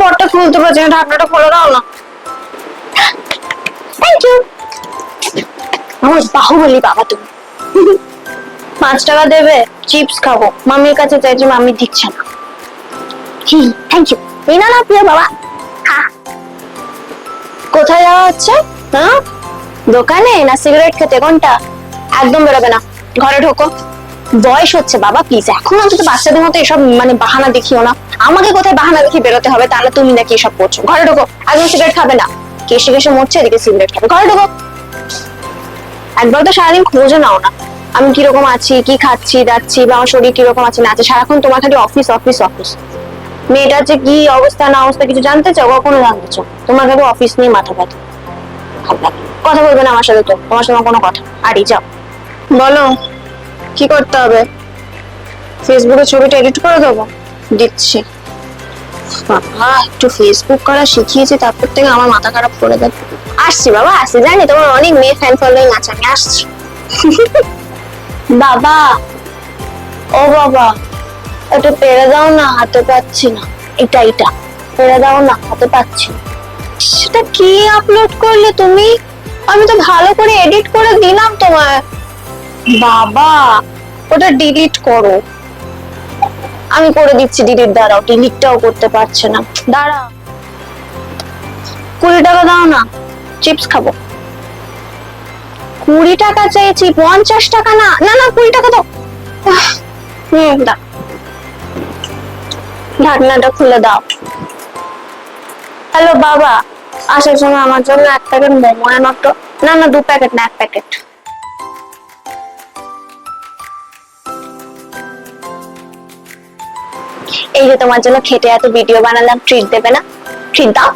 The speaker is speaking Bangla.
পটটা খুলতে পারছি না, ঢাকনাটা খুলে দাও না। থ্যাংক ইউ আমার বাবা তুমি। পাঁচ টাকা দেবে চিপস খাব। মামির কাছে চাইছি, মামি দিচ্ছে না। হি থ্যাংক ইউ এই না না, প্রিয় বাবা। কোথায় যাওয়া হচ্ছে? হ্যাঁ? দোকানে না সিগারেট খেতে? কোনটা একদম বেরোবে না। ঘরে ঢোকো। বয়স হচ্ছে, বাবা প্লিজ এখন অন্তত বাচ্চাদের মতো এসব মানে বাহানা দেখিও না। আমাকে কোথায় বাহানা দেখি বেরোতে হবে? তাহলে তুমি নাকি এসব করছ। ঘরে ঢোকো। একদম সিগারেট খাবে না। কেসে কেসে মরছে, এদিকে সিগারেট খাবে। ঘরে ঢোকো। একবার তো সারাদিন খোঁজও নাও না। আমি কীরকম আছি, কি খাচ্ছি, যাচ্ছি, বা আমার শরীর কীরকম আছে, না আছে। সারাক্ষণ তোমার খালি অফিস অফিস অফিস মেয়েটার যে কি অবস্থা, না অবস্থা, কিছু জানতে চাও? কখনো জানতে চাও? তোমার খালি অফিস নিয়ে মাথা ব্যথা। কথা বলবে না আমার সাথে তো? তোমার সঙ্গে কোনো কথা। আরে যাও। বলো। কি করতে হবে? ফেসবুকে ছবিটা এডিট করে দেবো? দিচ্ছি। বাবা, একটু ফেসবুক করা শিখিয়েছি, তারপর থেকে আমার মাথা খারাপ করে দেবে আসছি বাবা, আসছি। জানি তোমার অনেক মেয়ে ফ্যান ফলোয়িং আছে, আমি আসছি। বাবা, ও বাবা একটু পেরে দাও না, হাতে পাচ্ছি না। এটা এটা, পেরে দাও না, হাতে পাচ্ছি। সেটা কি আপলোড করলে তুমি? আমি তো ভালো করে এডিট করে দিলাম তোমার বাবা, ওটা ডিলিট করো। আমি করে দিচ্ছি ডিলিট দাঁড়াও ডিলিটটাও করতে পারছে না। দাঁড়াও কুড়ি টাকা দাও না চিপস খাব। কুড়ি টাকা চেয়েছি, পঞ্চাশ টাকা না না না, কুড়ি টাকা দাও। হুম দাও ঢাকনাটা খুলে দাও। হ্যালো বাবা, আসার সময় আমার জন্য এক প্যাকেট মোমো এনো তো না না, দু প্যাকেট না, এক প্যাকেট। এই যে তোমার জন্য খেটে এত ভিডিও বানালাম ট্রিট দেবে না ট্রিট দাও।